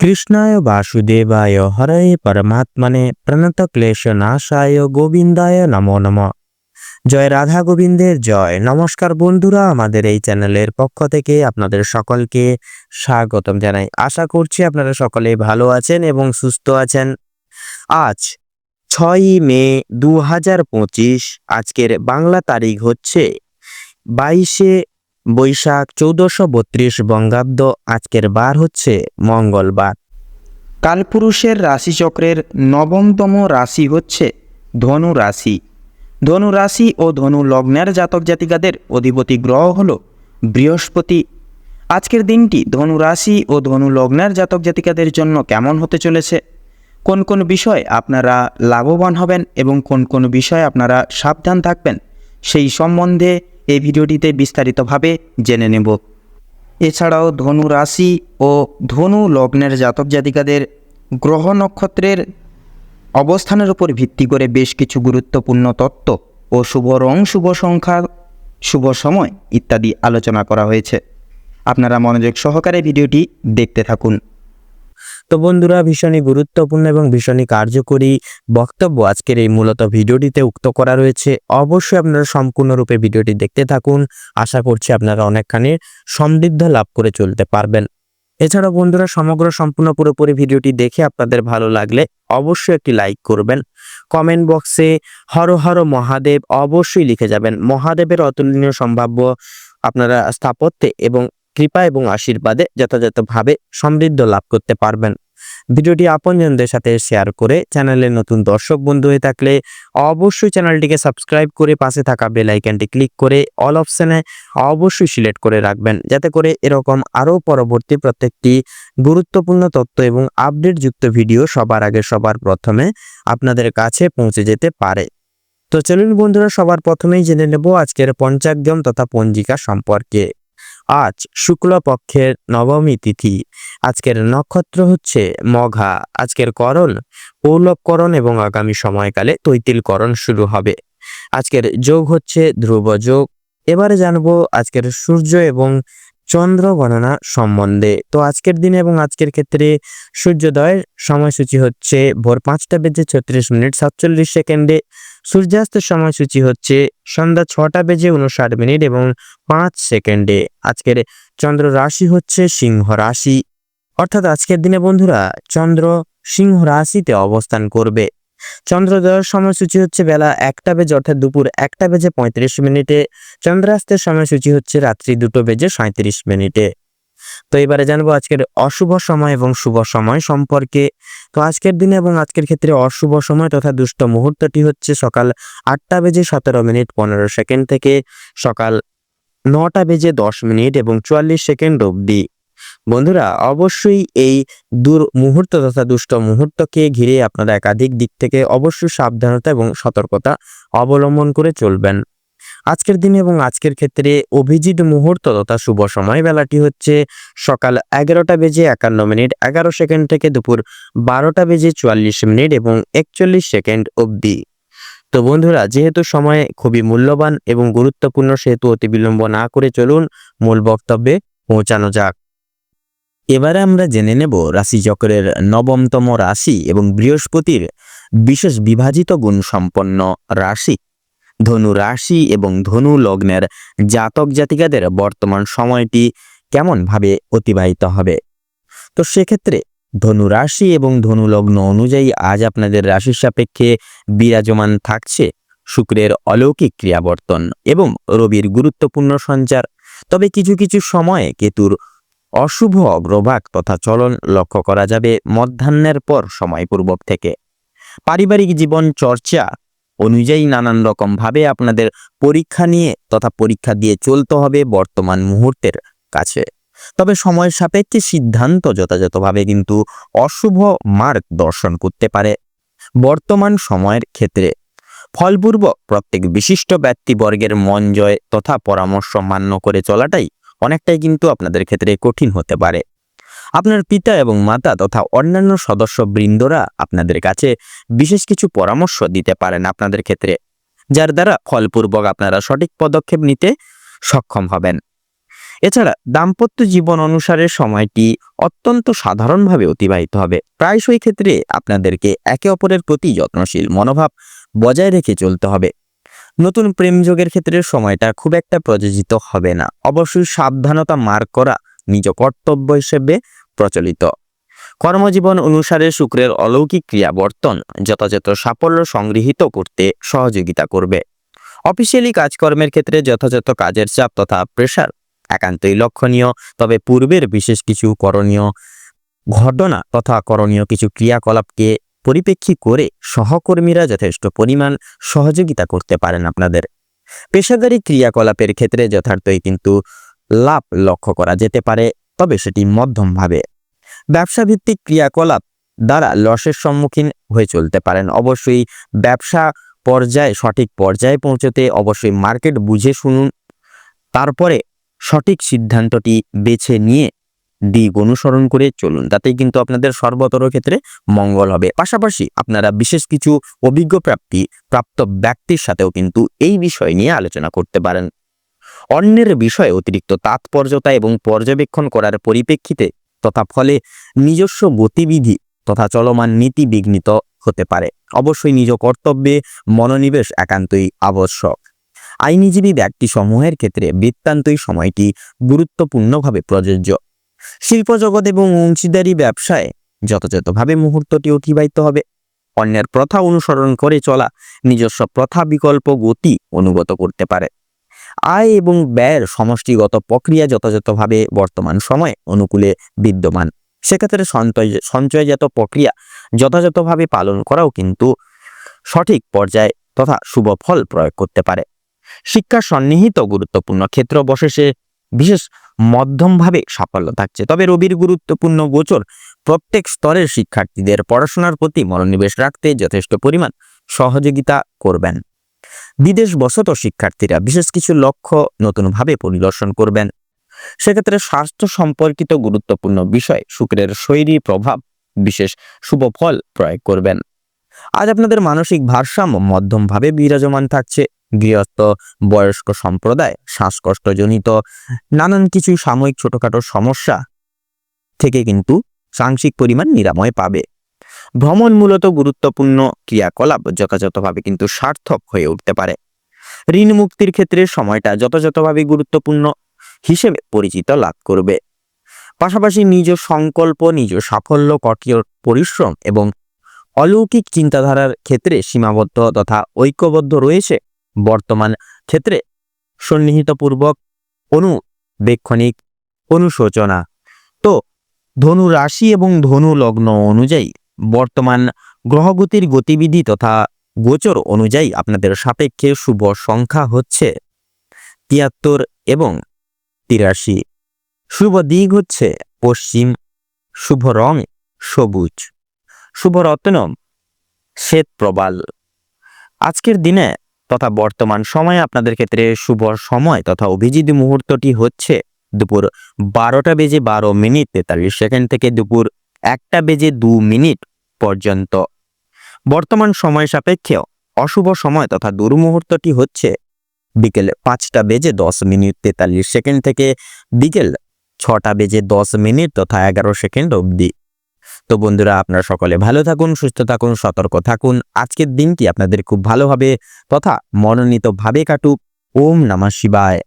কৃষ্ণায় বাসুদেবায় হরে পরমাত্মনে প্রণত ক্লেশ নাশায় গোবিন্দায় নমো নম জয় রাধা গোবিন্দের জয় নমস্কার বন্ধুরা, আমাদের এই চ্যানেলের পক্ষ থেকে আপনাদের সকলকে স্বাগতম জানাই। আশা করছি আপনারা সকলে ভালো আছেন এবং সুস্থ আছেন। আজ ছয়ই মে দু হাজার পঁচিশ, আজকের বাংলা তারিখ হচ্ছে বাইশে বৈশাখ চৌদ্দশো বত্রিশ বঙ্গাব্দ, আজকের বার হচ্ছে মঙ্গলবার। কালপুরুষের রাশিচক্রের নবমতম রাশি হচ্ছে ধনু রাশি ধনু রাশি ও ধনু লগ্নের জাতক জাতিকাদের অধিপতি গ্রহ হল বৃহস্পতি। আজকের দিনটি ধনু রাশি ও ধনু লগ্নের জাতক জাতিকাদের জন্য কেমন হতে চলেছে? কোন কোন বিষয় আপনারা লাভবান হবেন এবং কোন কোন বিষয়ে আপনারা সাবধান থাকবেন সেই সম্বন্ধে এই ভিডিওটিতে বিস্তারিতভাবে জেনে নেব। এছাড়াও ধনু রাশি ও ধনু লগ্নের জাতক জাতিকাদের গ্রহ নক্ষত্রের অবস্থানের উপর ভিত্তি করে বেশ কিছু গুরুত্বপূর্ণ তত্ত্ব ও শুভ রং, শুভ সংখ্যা, শুভ সময় ইত্যাদি আলোচনা করা হয়েছে। আপনারা মনোযোগ সহকারে ভিডিওটি দেখতে থাকুন। তো বন্ধুরা, ভীষণই গুরুত্বপূর্ণ এবং ভীষণই কার্যকরী বক্তব্য আজকের এই মূলত ভিডিওটিতে উক্ত করা রয়েছে। অবশ্যই আপনারা সম্পূর্ণরূপে ভিডিওটি দেখতে থাকুন। আশা করছি আপনারা অনেকখানি সমৃদ্ধ লাভ করে চলতে পারবেন। এছাড়া বন্ধুরা, সমগ্র সম্পূর্ণ পুরোপুরি ভিডিওটি দেখে আপনাদের ভালো লাগলে অবশ্যই একটি লাইক করবেন। কমেন্ট বক্সে হর হর মহাদেব অবশ্যই লিখে যাবেন। মহাদেবের অতুলনীয় সম্ভাব্য আপনারা স্থাপত্যে এবং কৃপা এবং আশীর্বাদে যথাযথভাবে সমৃদ্ধ লাভ করতে পারবেন। ভিডিওটি আপনজনদের সাথে শেয়ার করে চ্যানেলে নতুন দর্শক বন্ধু হয়ে থাকলে অবশ্যই চ্যানেলটিকে সাবস্ক্রাইব করে পাশে থাকা বেল আইকনটি ক্লিক করে অল অপশনে অবশ্যই সিলেক্ট করে রাখবেন, যাতে করে এরকম আরও পরবর্তী প্রত্যেকটি গুরুত্বপূর্ণ তথ্য এবং আপডেটযুক্ত ভিডিও সবার আগে সবার প্রথমে আপনাদের কাছে পৌঁছে যেতে পারে। তো চলুন বন্ধুরা, সবার প্রথমেই জেনে নেব আজকের পঞ্চাগ্যম তথা পঞ্জিকা সম্পর্কে। আজ শুক্লপক্ষের নবমী তিথি। আজকের নক্ষত্র হচ্ছে মঘা। আজকের করণ পৌলবকরণ এবং আগামী সময়কালে তৈতিলকরণ শুরু হবে। আজকের যোগ হচ্ছে ধ্রুব যোগ। এবারে জানব আজকের সূর্য এবং চন্দ্র গণনা সম্বন্ধে। তো আজকের দিনে এবং আজকের ক্ষেত্রে সূর্যোদয়ের সময়সূচি হচ্ছে ভোর পাঁচটা বেজে ছত্রিশ মিনিট সাতচল্লিশ সেকেন্ডে। সূর্যাস্তের সময়সূচি হচ্ছে সন্ধ্যা ছটা বেজে উনষাট মিনিট এবং পাঁচ সেকেন্ডে। আজকের চন্দ্র রাশি হচ্ছে সিংহ রাশি। অর্থাৎ আজকের দিনে বন্ধুরা, চন্দ্র সিংহ রাশিতে অবস্থান করবে। চন্দ্রোদয়ের সময়সূচি হচ্ছে বেলা একটা বেজে, অর্থাৎ দুপুর একটা বেজে পঁয়ত্রিশ মিনিটে। চন্দ্রাস্তের সময়সূচি হচ্ছে রাত্রি দুটো বেজে সাঁত্রিশ মিনিটে। তো এবারে জানব আজকের অশুভ সময় এবং শুভ সময় সম্পর্কে। তো আজকের দিনে এবং আজকের ক্ষেত্রে অশুভ সময় তথা দুষ্ট মুহূর্তটি হচ্ছে সকাল আটটা বেজে সতেরো মিনিট পনেরো সেকেন্ড থেকে সকাল নটা বেজে দশ মিনিট এবং চুয়াল্লিশ সেকেন্ড অবধি। বন্ধুরা, অবশ্যই এই দূর মুহূর্ত তথা দুষ্ট মুহূর্তকে ঘিরে আপনারা একাধিক দিক থেকে অবশ্যই সাবধানতা এবং সতর্কতা অবলম্বন করে চলবেন। আজকের দিনে এবং আজকের ক্ষেত্রে অভিজিৎ মুহূর্ত তথা শুভ সময় বেলাটি হচ্ছে সকাল এগারোটা বেজে একান্ন মিনিট, এগারো সেকেন্ড থেকে দুপুর বারোটা বেজে চুয়াল্লিশ মিনিট এবং একচল্লিশ সেকেন্ড অবধি। তো বন্ধুরা, যেহেতু সময় খুবই মূল্যবান এবং গুরুত্বপূর্ণ, সেহেতু অতি বিলম্ব না করে চলুন মূল বক্তব্যে পৌঁছানো যাক। এবারে আমরা জেনে নেব রাশিচক্রের নবমতম রাশি এবং বৃহস্পতির বিশেষ বিভাজিত গুণ সম্পন্ন রাশি। ধনু রাশি এবং ধনু লগ্নের জাতক জাতিকাদের বর্তমান সময়টি কেমনভাবে অতিবাহিত হবে? তো সেক্ষেত্রে ধনু রাশি এবং ধনু লগ্ন অনুযায়ী আজ আপনাদের রাশির সাপেক্ষে বিরাজমান থাকছে শুক্রের অলৌকিক ক্রিয়াবর্তন এবং রবির গুরুত্বপূর্ণ সঞ্চার। তবে কিছু কিছু সময়ে কেতুর অশুভ অগ্রভাগ তথা চলন লক্ষ্য করা যাবে মধ্যাহ্নের পর সময়পূর্বক থেকে। পারিবারিক জীবন চর্চা অনুযায়ী নানান রকম ভাবে আপনাদের পরীক্ষা নিয়ে তথা পরীক্ষা দিয়ে চলতে হবে বর্তমান মুহূর্তের কাছে। তবে সময় সাপেক্ষে সিদ্ধান্ত যথাযথভাবে কিন্তু অশুভ মার্গ দর্শন করতে পারে বর্তমান সময়ের ক্ষেত্রে। ফলপূর্বক প্রত্যেক বিশিষ্ট ব্যক্তিবর্গের মন জয় তথা পরামর্শ মান্য করে চলাটাই অনেকটাই কিন্তু আপনাদের ক্ষেত্রে কঠিন হতে পারে। আপনার পিতা এবং মাতা তথা অন্যান্য সদস্য বৃন্দরা আপনাদের কাছে বিশেষ কিছু পরামর্শ দিতে পারেন আপনাদের ক্ষেত্রে, যার দ্বারা ফলপূর্বক আপনারা সঠিক পদক্ষেপ নিতে সক্ষম হবেন। এছাড়া দাম্পত্য জীবন অনুসারে সময়টি অত্যন্ত সাধারণভাবে অতিবাহিত হবে। প্রায়শই ক্ষেত্রে আপনাদেরকে একে অপরের প্রতি যত্নশীল মনোভাব বজায় রেখে চলতে হবে। নতুন প্রেম যোগের ক্ষেত্রে সময়টা খুব একটা প্রযোজিত হবে না। অবশ্যই সাবধানতা মার্ক করা নিজ কর্তব্য হিসেবে প্রচলিত। কর্মজীবন অনুসারে শুক্রের অলৌকিক ক্রিয়াবর্তন যথাযথ সাফল্য সংগৃহীত করতে সহযোগিতা করবে। অফিসিয়ালি কাজকর্মের ক্ষেত্রে যথাযথ কাজের চাপ তথা প্রেশার একান্তই লক্ষণীয়, তবে পূর্বের বিশেষ কিছু করণীয় ঘটনা তথা করণীয় কিছু ক্রিয়াকলাপকে পরিপ্রেক্ষী করে সহকর্মীরা যথেষ্ট পরিমাণ সহযোগিতা করতে পারেন আপনাদের। পেশাদারি ক্রিয়াকলাপের ক্ষেত্রে যথার্থই কিন্তু লাভ লক্ষ্য করা যেতে পারে। তবে সেটি মধ্যমভাবে। ব্যবসা ভিত্তিক ক্রিয়াকলাপ দ্বারা লসের সম্মুখীন হয়ে চলতে পারেন। অবশ্যই ব্যবসা পর্যায়ে, সঠিক পর্যায়ে পৌঁছতে অবশ্যই মার্কেট বুঝে শুনুন। তারপরে সঠিক সিদ্ধান্তটি বেছে নিয়ে দিক অনুসরণ করে চলুন। তাতেই কিন্তু আপনাদের সর্বতর ক্ষেত্রে মঙ্গল হবে। পাশাপাশি আপনারা বিশেষ কিছু অভিজ্ঞ প্রাপ্তি প্রাপ্ত ব্যক্তির সাথেও কিন্তু এই বিষয় নিয়ে আলোচনা করতে পারেন। অন্যের বিষয়ে অতিরিক্ত তাৎপর্যতা এবং পর্যবেক্ষণ করার পরিপ্রেক্ষিতে তথা ফলে নিজস্ব গতিবিধি তথা চলমান নীতি বিঘ্নিত হতে পারে। অবশ্যই নিজ কর্তব্যে মনোনিবেশ একান্তই আবশ্যক। আইনজীবী ব্যক্তি সমূহের ক্ষেত্রে বৃত্তান্তই সময়টি গুরুত্বপূর্ণভাবে প্রযোজ্য। শিল্প জগৎ এবং অংশীদারি ব্যবসায় যথাযথভাবে মুহূর্তটি অতিবাহিত হবে। অন্যের প্রথা অনুসরণ করে চলা নিজস্ব প্রথা বিকল্প গতি অনুগত করতে পারে। আয় এবং ব্যয়ের সমষ্টিগত প্রক্রিয়া যথাযথভাবে বর্তমান সময়ে অনুকূলে বিদ্যমান। সেক্ষেত্রে সঞ্চয়, সঞ্চয়জাত প্রক্রিয়া যথাযথভাবে পালন করাও কিন্তু সঠিক পর্যায়ে তথা শুভ ফল প্রয়োগ করতে পারে। শিক্ষা সন্নিহিত গুরুত্বপূর্ণ ক্ষেত্র বশেষে বিশেষ মধ্যমভাবে সাফল্য থাকছে। তবে রবির গুরুত্বপূর্ণ গোচর প্রত্যেক স্তরের শিক্ষার্থীদের পড়াশোনার প্রতি মনোনিবেশ রাখতে যথেষ্ট পরিমাণ সহযোগিতা করবেন। বিদেশ বসত শিক্ষার্থীরা বিশেষ কিছু লক্ষ্য নতুনভাবে পরিদর্শন করবেন। সেক্ষেত্রে স্বাস্থ্য সম্পর্কিত গুরুত্বপূর্ণ বিষয় শুক্রের শৈরী প্রভাব বিশেষ শুভ ফল প্রয়োগ করবেন। আজ আপনাদের মানসিক ভারসাম্য মধ্যমভাবে বিরাজমান থাকছে। গৃহস্থ, বয়স্ক সম্প্রদায়, শ্বাসকষ্টজনিত, নানান কিছু সাময়িক ছোটখাটো সমস্যা থেকে কিন্তু সাংশিক পরিমাণ নিরাময় পাবে। ভ্রমণ মূলত গুরুত্বপূর্ণ ক্রিয়াকলাপ, যথাযথভাবে কিন্তু সার্থক হয়ে উঠতে পারে। ঋণ মুক্তির ক্ষেত্রে সময়টা যথাযথভাবে গুরুত্বপূর্ণ হিসেবে পরিচিত লাভ করবে। পাশাপাশি নিজ সংকল্প, নিজ সাফল্য, কঠোর পরিশ্রম এবং অলৌকিক চিন্তাধারার ক্ষেত্রে সীমাবদ্ধ তথা ঐক্যবদ্ধ রয়েছে বর্তমান ক্ষেত্রে। সন্নিহিতপূর্বক অনুবেক্ষণিক অনুশোচনা। তো ধনু রাশি এবং ধনু লগ্ন অনুযায়ী বর্তমান গ্রহগতির গতিবিধি তথা গোচর অনুযায়ী আপনাদের সাপেক্ষে শুভ সংখ্যা হচ্ছে তিয়াত্তর এবং তিরাশি। শুভ দিক হচ্ছে পশ্চিম, শুভ রং সবুজ। শুভ রত্ন শ্বেত প্রবাল। আজকের দিনে তথা বর্তমান সময়ে আপনাদের ক্ষেত্রে শুভ সময় তথা অভিজিৎ মুহূর্তটি হচ্ছে দুপুর বারোটা বেজে বারো মিনিট তেতাল্লিশ সেকেন্ড থেকে দুপুর একটা বেজে দু মিনিট পর্যন্ত। বর্তমান সময় সাপেক্ষে অশুভ সময় তথা দুর্মুহূর্তটি হচ্ছে বিকেল পাঁচটা বেজে দশ মিনিট তেতাল্লিশ সেকেন্ড থেকে বিকেল ছটা বেজে দশ মিনিট তথা এগারো সেকেন্ড অবধি। তো বন্ধুরা, আপনারা সকলে ভালো থাকুন, সুস্থ থাকুন, সতর্ক থাকুন। আজকের দিনটি আপনাদের খুব ভালোভাবে তথা মনোনীতভাবে কাটুক। ওম নমঃ শিবায়।